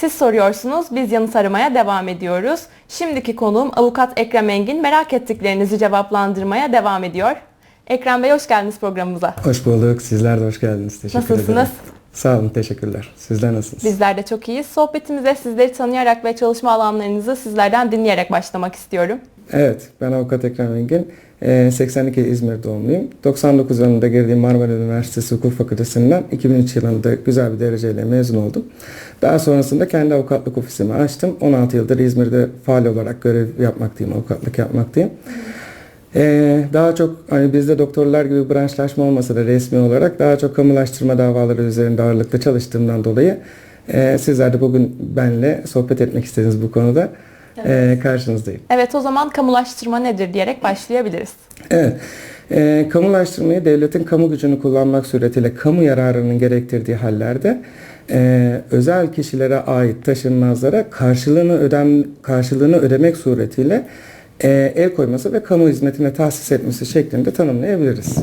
Siz soruyorsunuz, biz yanıt aramaya devam ediyoruz. Şimdiki konuğum avukat Ekrem Engin merak ettiklerinizi cevaplandırmaya devam ediyor. Ekrem Bey hoş geldiniz programımıza. Hoş bulduk. Sizler de hoş geldiniz. Teşekkür Nasılsınız? ederim. Sağ olun. Teşekkürler. Sizler nasılsınız? Bizler de çok iyiyiz. Sohbetimize sizleri tanıyarak ve çalışma alanlarınızı sizlerden dinleyerek başlamak istiyorum. Evet. Ben avukat Ekrem Engin. Ee, 82 İzmir doğumluyum. 99 yılında girdiğim Marmara Üniversitesi Hukuk Fakültesinden 2003 yılında güzel bir dereceyle mezun oldum. Daha sonrasında kendi avukatlık ofisimi açtım. 16 yıldır İzmir'de faal olarak görev yapmaktayım, avukatlık yapmaktayım. Ee, daha çok hani bizde doktorlar gibi branşlaşma olmasa da resmi olarak daha çok kamulaştırma davaları üzerinde ağırlıklı çalıştığımdan dolayı e, sizler de bugün benle sohbet etmek istediniz bu konuda. E, karşınızdayım. Evet o zaman kamulaştırma nedir diyerek başlayabiliriz. Evet. E, kamulaştırmayı devletin kamu gücünü kullanmak suretiyle kamu yararının gerektirdiği hallerde e, özel kişilere ait taşınmazlara karşılığını ödem karşılığını ödemek suretiyle e, el koyması ve kamu hizmetine tahsis etmesi şeklinde tanımlayabiliriz.